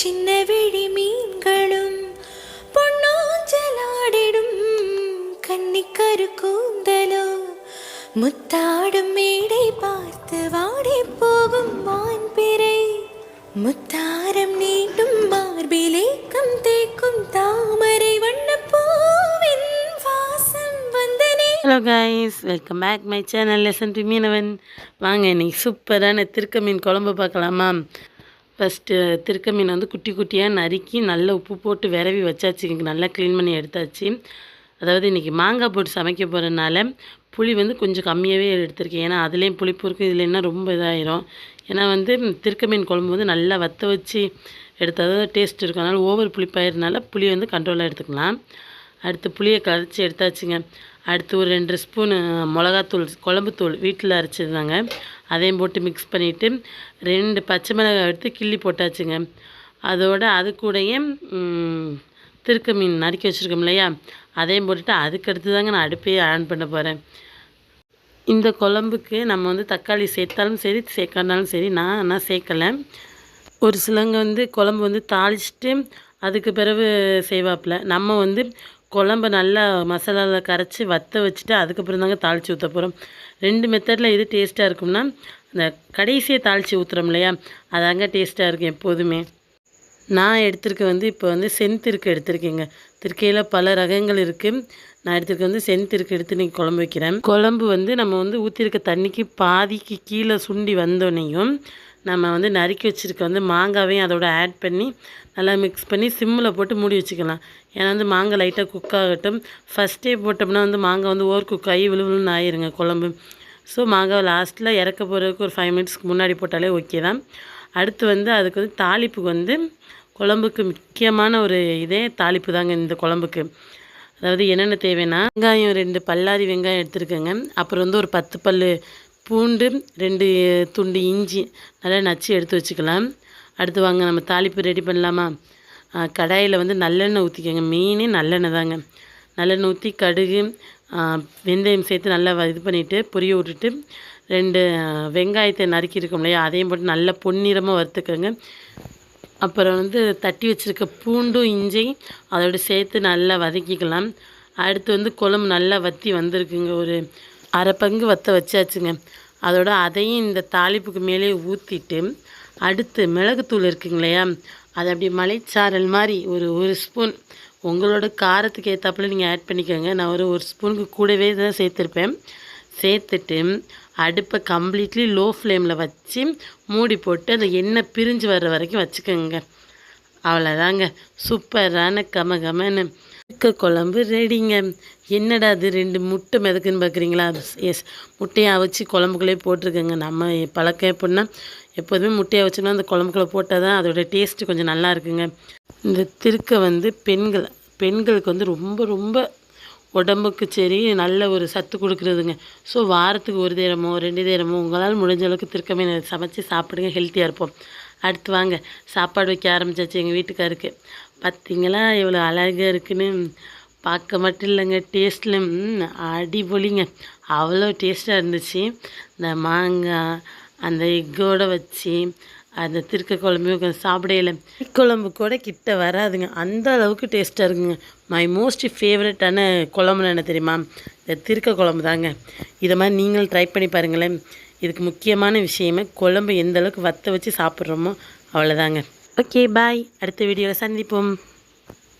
சின்ன விழி மீன்களும் பொன்னோஞ்சலாடிடும் கன்னிக்கரு கூந்தலோ. முத்தாடும் மேடை பார்த்து வாடி போகும் வான்பிறை. முத்தாரம் நீட்டும் மார்பிலேக்கம் தேக்கும் தாமரை வண்ணப்பூவின் வாசம் வந்தனே. Hello guys welcome back my channel lesson to மீனவன் வாங்க இன்னைக்கு சூப்பரான திருக்க மீன் குழம்பு பார்க்கலாமா? ஃபஸ்ட்டு திருக்க மீன் வந்து குட்டி குட்டியாக நறுக்கி நல்லா உப்பு போட்டு விரவி வச்சாச்சு. இங்கே நல்லா க்ளீன் பண்ணி எடுத்தாச்சு. அதாவது இன்றைக்கி மாங்காய் போட்டு சமைக்க போகிறதுனால புளி வந்து கொஞ்சம் கம்மியாகவே எடுத்திருக்கேன். ஏன்னா அதுலேயும் புளிப்பு இருக்கும் இதுலன்னா ரொம்ப இதாயிரும். ஏன்னா வந்து திருக்க மீன் குழம்பு வந்து நல்லா வற்ற வச்சு எடுத்தால் தான் டேஸ்ட் இருக்கும். அதனால் ஓவர் புளிப்பாயிருந்தால புளி வந்து கண்ட்ரோலாக எடுத்துக்கலாம். அடுத்து புளியை கரைச்சி எடுத்தாச்சுங்க. அடுத்து ஒரு ரெண்டு ஸ்பூனு மிளகாத்தூள் குழம்புத்தூள் வீட்டில் அரைச்சிருந்தாங்க அதையும் போட்டு மிக்ஸ் பண்ணிவிட்டு ரெண்டு பச்சை மிளகாய் எடுத்து கிள்ளி போட்டாச்சுங்க. அதோட அது கூடயே திருக்க மீன் நறுக்கி வச்சுருக்கோம் இல்லையா? அதையும் போட்டுட்டு அதுக்கடுத்து தாங்க நான் அடுப்பையே ஆன் பண்ண போகிறேன் இந்த குழம்புக்கு நம்ம வந்து தக்காளி சேர்த்தாலும் சரி சேர்க்காட்டாலும் சரி நான் ஆனால் சேர்க்கலை. ஒரு சிலங்க வந்து குழம்பு வந்து தாளிச்சிட்டு அதுக்கு பிறகு செய்வாப்புல. நம்ம வந்து குழம்பு நல்லா மசாலாவில் கரைச்சி வற்ற வச்சுட்டு அதுக்கப்புறம் தாங்க தாளித்து ஊற்ற போகிறோம் ரெண்டு மெத்தடில் எது டேஸ்ட்டாக இருக்கும்னா அந்த கடைசியை தாளித்து ஊற்றுறோம் இல்லையா? அதாங்க டேஸ்ட்டாக இருக்கும் எப்போதுமே. நான் எடுத்திருக்க வந்து இப்போ வந்து செந்திருக்கு எடுத்திருக்கேங்க. திருக்கையில் பல ரகங்கள் இருக்குது நான் எடுத்துருக்க வந்து செந்திருக்கு எடுத்து நீங்கள் குழம்பு வைக்கிறேன். குழம்பு வந்து நம்ம வந்து ஊற்றிருக்க தண்ணிக்கு பாதிக்கு கீழே சுண்டி வந்தோடனையும் நம்ம வந்து நறுக்கி வச்சுருக்க வந்து மாங்காவையும் அதோட ஆட் பண்ணி நல்லா மிக்ஸ் பண்ணி சிம்மில் போட்டு மூடி வச்சுக்கலாம். ஏன்னா வந்து மாங்காய் லைட்டாக குக் ஆகட்டும். ஃபஸ்ட்டே போட்டோம்னா வந்து மாங்காய் வந்து ஓர் குக் ஆகி விழுவிழுன்னு ஆயிருங்க குழம்பு. ஸோ மாங்காய் லாஸ்ட்டில் இறக்க போகிறதுக்கு ஒரு ஃபைவ் மினிட்ஸ்க்கு முன்னாடி போட்டாலே ஓகே தான். அடுத்து வந்து அதுக்கு வந்து தாளிப்புக்கு வந்து குழம்புக்கு முக்கியமான ஒரு இதே தாளிப்பு தாங்க இந்த குழம்புக்கு. அதாவது என்னென்ன தேவைன்னா வெங்காயம் ரெண்டு பல்லாரி வெங்காயம் எடுத்துருக்கேங்க. அப்புறம் வந்து ஒரு பத்து பல் பூண்டு ரெண்டு துண்டு இஞ்சி நல்லா நச்சு எடுத்து வச்சுக்கலாம். அடுத்து வாங்க நம்ம தாளிப்பு ரெடி பண்ணலாமா? கடாயில் வந்து நல்லெண்ணெய் ஊற்றிக்கோங்க மெயினே நல்லெண்ணெய் தாங்க. நல்லெண்ணெய் ஊற்றி கடுகு வெந்தயம் சேர்த்து நல்லா இது பண்ணிவிட்டு பொரிய விட்டுட்டு ரெண்டு வெங்காயத்தை நறுக்கியிருக்கோம் இல்லையா? அதையும் போட்டு நல்லா பொன்னிறமாக வறுத்துக்கோங்க. அப்புறம் வந்து தட்டி வச்சுருக்க பூண்டும் இஞ்சி அதோட சேர்த்து நல்லா வதக்கிக்கலாம். அடுத்து வந்து குழம்பு நல்லா வற்றி வந்திருக்குங்க. ஒரு அரை பங்கு வற்ற வச்சாச்சுங்க. அதோட அதையும் இந்த தாளிப்புக்கு மேலே ஊற்றிட்டு அடுத்து மிளகுத்தூள் இருக்குங்க இல்லையா அது அப்படி மலைச்சாரல் மாதிரி ஒரு ஒரு ஸ்பூன் உங்களோட காரத்துக்கு ஏற்றாப்புல நீங்கள் ஆட் பண்ணிக்கோங்க. நான் ஒரு ஒரு ஸ்பூனுக்கு கூடவே தான் சேர்த்துருப்பேன். சேர்த்துட்டு அடுப்பை கம்ப்ளீட்லி லோ ஃப்ளேமில் வச்சு மூடி போட்டு அந்த எண்ணெய் பிரிஞ்சு வர்ற வரைக்கும் வச்சுக்கோங்க. அவ்வளோதாங்க சூப்பரான கம கமன்னு இருக்க குழம்பு ரெடிங்க என்னடா அது ரெண்டு முட்டை மிதக்குன்னு பார்க்குறீங்களா? எஸ் முட்டையை அவிச்சு குழம்புக்குள்ளே போட்டிருக்கேங்க. நம்ம பழக்கம் எப்படின்னா எப்போதுமே முட்டையை வச்சோம்னா அந்த குழம்புக்குள்ளே போட்டால் தான் அதோட டேஸ்ட்டு கொஞ்சம் நல்லா இருக்குங்க. இந்த திருக்க வந்து பெண்கள் பெண்களுக்கு வந்து ரொம்ப ரொம்ப உடம்புக்கு சரி நல்ல ஒரு சத்து கொடுக்குறதுங்க. ஸோ வாரத்துக்கு ஒரு தேரமோ ரெண்டு தேரமோ உங்களால் முடிஞ்ச அளவுக்கு திருக்கமே சமைச்சு சாப்பிடுங்க ஹெல்த்தியாக இருப்போம். அடுத்து வாங்க. சாப்பாடு வைக்க ஆரம்பிச்சாச்சு எங்கள் வீட்டுக்காருக்கு. பார்த்தீங்களா இவ்வளோ அழகாக இருக்குன்னு பார்க்க மட்டும் இல்லைங்க டேஸ்ட்டில் அடிபொலிங்க அவ்வளோ டேஸ்ட்டாக இருந்துச்சு. இந்த மாங்காய் அந்த எக்கோட வச்சு அந்த திருக்க குழம்பு கொஞ்சம் சாப்பிடையில. குழம்பு கூட கிட்ட வராதுங்க. அந்த அளவுக்கு டேஸ்ட்டாக இருக்குங்க. மை மோஸ்ட் ஃபேவரட்டான குழம்புன்னு என்ன தெரியுமா? இந்த திருக்க குழம்பு தாங்க. இதை மாதிரி நீங்களும் ட்ரை பண்ணி பாருங்களேன். இதுக்கு முக்கியமான விஷயமே குழம்பு எந்த அளவுக்கு வற்ற வச்சு சாப்பிட்றோமோ அவ்வளோதாங்க ஓகே பாய் அடுத்த வீடியோவில் சந்திப்போம்